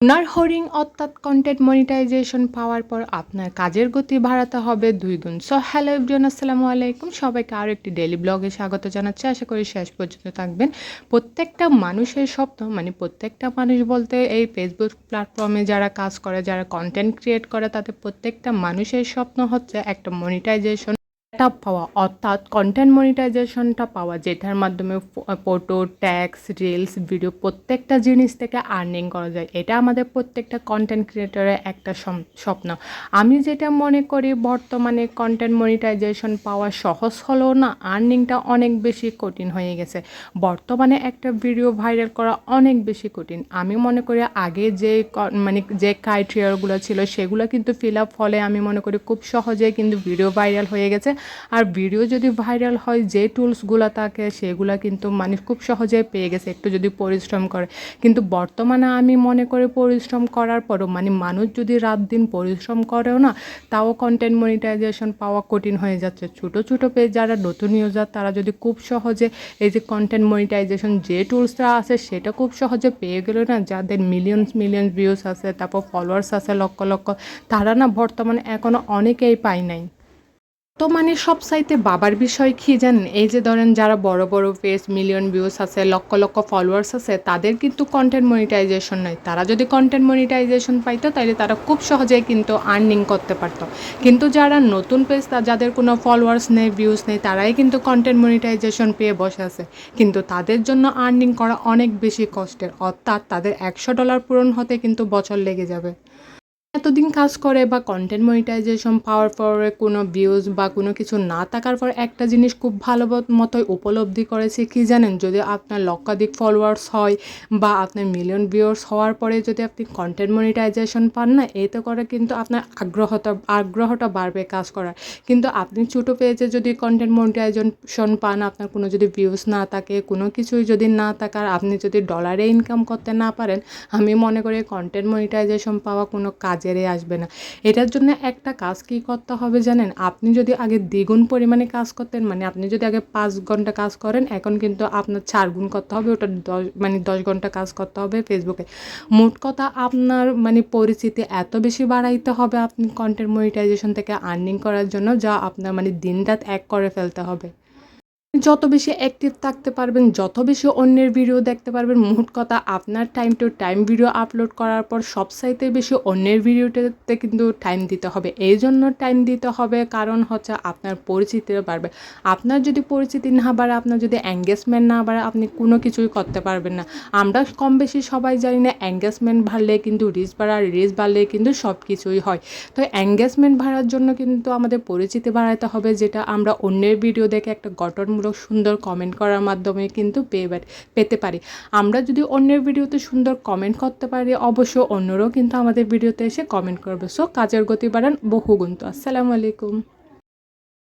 আপনার হোর্ডিং অর্থাৎ content monetization পাওয়ার পর আপনার কাজের গতি বাড়াতে হবে। দুই গুণ সো হ্যালো এভরিওয়ান আসসালামু আলাইকুম। সবাইকে আরও একটি ডেলি ব্লগে স্বাগত জানাচ্ছি। আশা করি শেষ পর্যন্ত থাকবেন। প্রত্যেকটা মানুষের স্বপ্ন মানে প্রত্যেকটা মানুষ বলতে এই ফেসবুক প্ল্যাটফর্মে যারা কাজ করে, যারা কন্টেন্ট ক্রিয়েট করে, তাদের প্রত্যেকটা মানুষের স্বপ্ন হচ্ছে একটা মনিটাইজেশন সেটআপ পাওয়া, অর্থাৎ কন্টেন্ট মনিটাইজেশনটা পাওয়া, যেটার মাধ্যমে ফটো ট্যাক্স রিলস ভিডিও প্রত্যেকটা জিনিস থেকে আর্নিং করা যায়। এটা আমাদের প্রত্যেকটা কন্টেন্ট ক্রিয়েটরের একটা স্বপ্ন। আমি যেটা মনে করি, বর্তমানে কন্টেন্ট মনিটাইজেশন পাওয়া সহজ হলেও না আর্নিংটা অনেক বেশি কঠিন হয়ে গেছে। বর্তমানে একটা ভিডিও ভাইরাল করা অনেক বেশি কঠিন। আমি মনে করি আগে যে মানে যে ক্রাইটেরিয়াগুলো ছিল, সেগুলো কিন্তু ফিল আপ ফলে আমি মনে করি খুব সহজেই কিন্তু ভিডিও ভাইরাল হয়ে গেছে। আর ভিডিও যদি ভাইরাল হয়, যে টুলসগুলো থাকে, সেগুলো কিন্তু মানুষ খুব সহজে পেয়ে গেছে, একটু যদি পরিশ্রম করে। কিন্তু বর্তমানে আমি মনে করি পরিশ্রম করার পরও মানে মানুষ যদি রাত দিন পরিশ্রম করেও না, তাও কন্টেন্ট মনিটাইজেশন পাওয়া কঠিন হয়ে যাচ্ছে। ছোটো ছোটো পেজ যারা নতুন ইউজার তারা যদি খুব সহজে এই যে কন্টেন্ট মনিটাইজেশন যে টুলসটা আছে, সেটা খুব সহজে পেয়ে গেল না, যাদের মিলিয়নস মিলিয়নস ভিউস আছে, তারপর ফলোয়ার্স আছে লক্ষ লক্ষ, তারা না বর্তমানে এখনও অনেকেই পায় নাই। তো মানে সব সাইতে বাবার বিষয় কি জানেন? এই যে ধরেন যারা বড় বড় পেজ মিলিয়ন ভিউস আছে, লক্ষ লক্ষ ফলোয়ার্স আছে, তাদের কিন্তু কন্টেন্ট মনিটাইজেশন নাই। তারা যদি কন্টেন্ট মনিটাইজেশন পাইতো তাহলে তারা খুব সহজেই কিন্তু আর্নিং করতে পারতো। কিন্তু যারা নতুন পেজ যাদের কোনো ফলোয়ার্স নেই ভিউস নেই, তারাই কিন্তু কন্টেন্ট মনিটাইজেশন পেয়ে বসে আছে। কিন্তু তাদের জন্য আর্নিং করা অনেক বেশি কষ্টের। অর্থাৎ তাদের একশো ডলার পূরণ হতে কিন্তু বছর লেগে যাবে। এতদিন কাজ করে বা কন্টেন্ট মনিটাইজেশন পাওয়ার পরে কোনো ভিউজ বা কোনো কিছু না থাকার পর একটা জিনিস খুব ভালো মতোই উপলব্ধি করেছি কি জানেন? যদি আপনার লক্ষাধিক ফলোয়ার্স হয় বা আপনার মিলিয়ন ভিউয়ার্স হওয়ার পরে যদি আপনি কন্টেন্ট মনিটাইজেশন পান না, এতে করে কিন্তু আপনার আগ্রহটা আগ্রহটা বাড়বে কাজ করার। কিন্তু আপনি ছোটো পেজে যদি কন্টেন্ট মনিটাইজেশন পান, আপনার কোনো যদি ভিউজ না থাকে, কোনো কিছুই যদি না থাকার, আপনি যদি ডলারে ইনকাম করতে না পারেন, আমি মনে করি কন্টেন্ট মনিটাইজেশন পাওয়া কোনো কাজেরই আসবে না। এটার জন্য একটা কাজ কি করতে হবে জানেন? আপনি যদি আগে দ্বিগুণ পরিমাণে কাজ করতেন মানে আপনি যদি আগে পাঁচ ঘণ্টা কাজ করেন, এখন কিন্তু আপনার চার গুণ করতে হবে, ওটা দশ মানে দশ ঘণ্টা কাজ করতে হবে ফেসবুকে মোট কথা আপনার মানে পরিচিতি এত বেশি বাড়াইতে হবে আপনি কন্টেন্ট মনিটাইজেশন থেকে আর্নিং করার জন্য, যা আপনার মানে দিন রাত এক করে ফেলতে হবে। যত বেশি অ্যাক্টিভ থাকতে পারবেন, যত বেশি অন্যের ভিডিও দেখতে পারবেন, মোট কথা আপনার time to time video upload করার পর সব সাইতে বেশি অন্যের ভিডিওটাতে কিন্তু টাইম দিতে হবে। এই জন্য টাইম দিতে হবে, কারণ হচ্ছে আপনার পরিচিতি বাড়বে। আপনার যদি পরিচিতি না বাড়ে, আপনার যদি এঙ্গেজমেন্ট না বাড়ে, আপনি কোনো কিছুই করতে পারবেন না। আমরা কম বেশি সবাই জানি না এঙ্গেজমেন্ট বাড়লে কিন্তু রিচ বাড়া রিচ বাড়লে কিন্তু সব কিছুই হয়। তো এঙ্গেজমেন্ট বাড়ার জন্য কিন্তু আমাদের পরিচিতি বাড়াতে হবে, যেটা আমরা অন্যের ভিডিও দেখে একটা গঠনমূলক সুন্দর কমেন্ট করার মাধ্যমে কিন্তু পেয়ে পেতে পারি। আমরা যদি অন্যের ভিডিওতে সুন্দর কমেন্ট করতে পারি অবশ্য অন্যরাও কিন্তু আমাদের ভিডিওতে এসে কমেন্ট করবে। সো কাজের গতি বাড়ান, বহুগুণ তো। আসসালামু আলাইকুম।